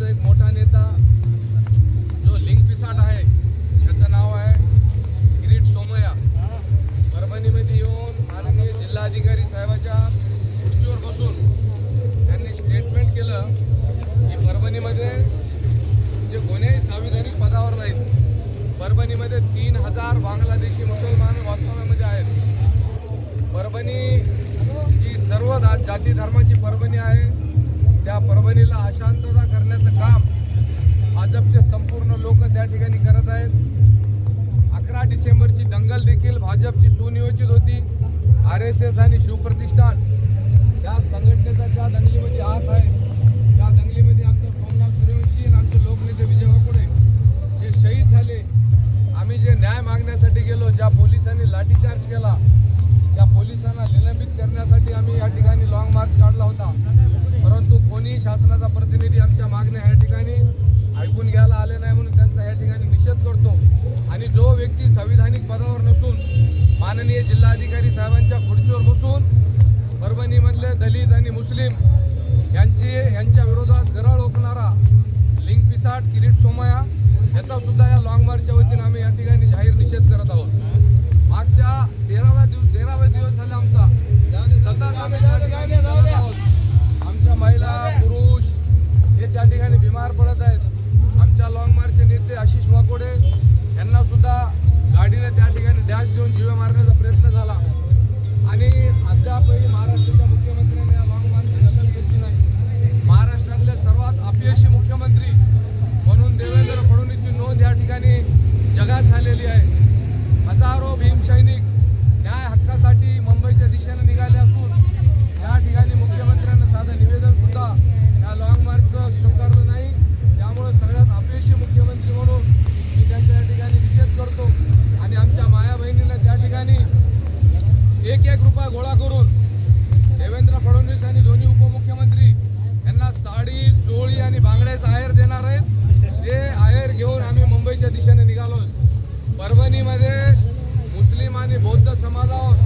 परभणीचा एक मोठा नेता जो लिंग पिसाट आहे त्याचं नाव आहे किरीट सोमया परभणीमध्ये येऊन माननीय जिल्हाधिकारी साहेबाच्या खुर्चीवर बसून त्यांनी स्टेटमेंट केलं की परभणीमध्ये जे कोणीही संविधानिक पदावर नाहीत परभणीमध्ये तीन हजार बांगलादेशी मुसलमान वास्तव्यामध्ये आहेत. परभणी जी सर्व जाती धर्माची परभणी आहे त्या परभणीला अशांतता करणे नियोजित होती. आर एस एस आणि शिवप्रतिष्ठान. या संघटनेचा ज्या दंगलीमध्ये हात आहे त्या दंगलीमध्ये आमचा सोमनाथ सूर्यवंशी आणि आमचे लोकनेते विजय वाकुडे जे शहीद झाले. आम्ही जे न्याय मागण्यासाठी गेलो ज्या पोलिसांनी लाठीचार्ज केला त्या पोलिसांना निलंबित करण्यासाठी आम्ही या ठिकाणी लॉंग मार्च काढला होता. परंतु कोणी शासनाचा प्रतिनिधी आमच्या मागण्या या ठिकाणी ऐकून घ्यायला आले निषेध करतो. आणि जो व्यक्ती संविधानिक पदावर नसून माननीय जिल्हाधिकारी साहेबांच्या खुर्चीवर बसून परभणीमधले दलित आणि मुस्लिम यांची यांच्या विरोधात गरळ ओकणारा लिंग पिसाट किरीट सोमया याचा सुद्धा या लॉंग मार्चच्या वतीने आम्ही या ठिकाणी जाहीर निषेध करत आहोत. मागच्या तेराव्या दिवस तेराव्या दिवस झाले आमचा. सतत अद्यापही महाराष्ट्राच्या मुख्यमंत्र्यांनी या लॉंग मार्चची दखल घेतली नाही महाराष्ट्रातले सर्वात अपयशी मुख्यमंत्री म्हणून देवेंद्र फडणवीसची नोंद या ठिकाणी जगात झालेली आहे हजारो भीमसैनिक न्याय हक्कासाठी मुंबईच्या दिशेने निघाले असून या ठिकाणी मुख्यमंत्र्यांना साधं निवेदन सुद्धा या लॉंग मार्चचं स्वीकारलं नाही त्यामुळे सगळ्यात अपयशी मुख्यमंत्री म्हणून मी त्यांचा या ठिकाणी निषेध करतो आणि आमच्या माया बहिणीला त्या ठिकाणी एक एक रुपया गोळा करून देवेंद्र फडणवीस आणि दोन्ही उपमुख्यमंत्री यांना साडी चोळी आणि बांगड्याचा आहेर देणार आहेत. ते आहेर घेऊन आम्ही मुंबईच्या दिशेने निघालो परभणीमध्ये मुस्लिम आणि बौद्ध समाजावर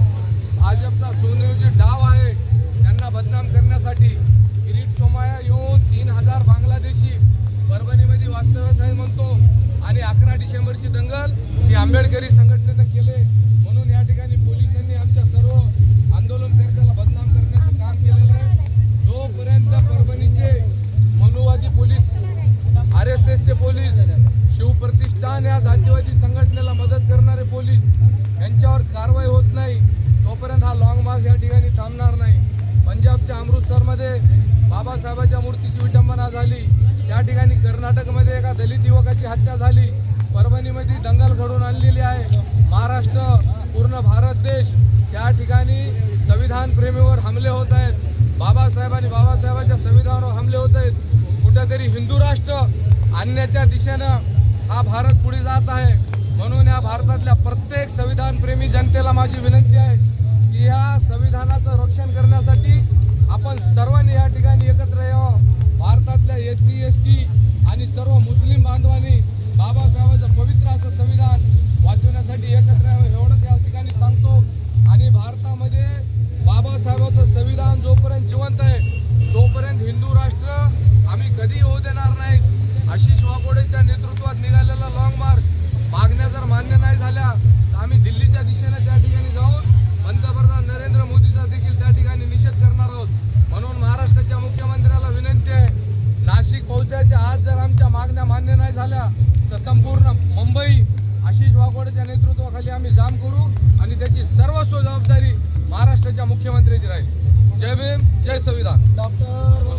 भाजपचा सुनियोजित डाव आहे. त्यांना बदनाम करण्यासाठी किरीट सोमाया येऊन तीन हजार बांगलादेशी परभणीमध्ये वास्तव्यास आहे म्हणतो. आणि अकरा डिसेंबरची दंगल ही आंबेडकरी संघटनेनं केले म्हणून या ठिकाणी पोलिसांनी आमच्या सर्व आंदोलनकर्त्याला बदनाम करण्याचं काम केलेलं आहे जोपर्यंत परभणीचे मनुवादी पोलीस आर पोलीस शिवप्रतिष्ठान या जातीवादी संघटनेला मदत करणारे पोलीस यांच्यावर कारवाई होत नाही. तोपर्यंत हा लॉंग मार्च या ठिकाणी थांबणार नाही. पंजाबच्या अमृतसरमध्ये बाबासाहेबाच्या मूर्तीची विटंबना झाली. त्या ठिकाणी कर्नाटकमध्ये एका दलित युवकाची हत्या झाली. परभणीमध्ये दंगल घडून आणलेली आहे. महाराष्ट्र पूर्ण भारत देश त्या ठिकाणी संविधान प्रेमीवर हमले होत आहेत. बाबासाहेब आणि संविधानावर हमले होत आहेत. कुठेतरी हिंदू राष्ट्र आणण्याच्या दिशेनं हा भारत पुढे जात आहे. म्हणून या भारतातल्या प्रत्येक संविधानप्रेमी जनतेला माझी विनंती आहे की या संविधानाचं रक्षण करण्यासाठी आपण सर्वांनी या ठिकाणी एकत्र यावं. भारतातल्या एस सी एस टी आणि सर्व मुस्लिम बांधवांनी बाबासाहेबांचं पवित्र असं संविधान वाचवण्यासाठी एकत्र यावं एवढंच या ठिकाणी सांगतो. आणि भारतामध्ये बाबासाहेबांचं संविधान जोपर्यंत जिवंत आहे तोपर्यंत हिंदू राष्ट्र आम्ही कधी होऊ देणार नाही. आशिष वाकोडेच्या नेतृत्वात निघालेला लॉंग मार्च मागण्या जर मान्य नाही झाल्या तर आम्ही दिल्लीच्या दिशेने त्या ठिकाणी जाऊन पंतप्रधान नरेंद्र मोदीचा देखील त्या ठिकाणी निषेध करणार आहोत. म्हणून महाराष्ट्राच्या मुख्यमंत्र्याला विनंती आहे नाशिक पोहोचायच्या आज जर आमच्या मागण्या मान्य नाही झाल्या तर संपूर्ण मुंबई आशिष वाघोडेच्या नेतृत्वाखाली आम्ही जाम करू आणि त्याची सर्वस्व जबाबदारी महाराष्ट्राच्या मुख्यमंत्र्याची राहील. जय भीम जय संविधान. डॉक्टर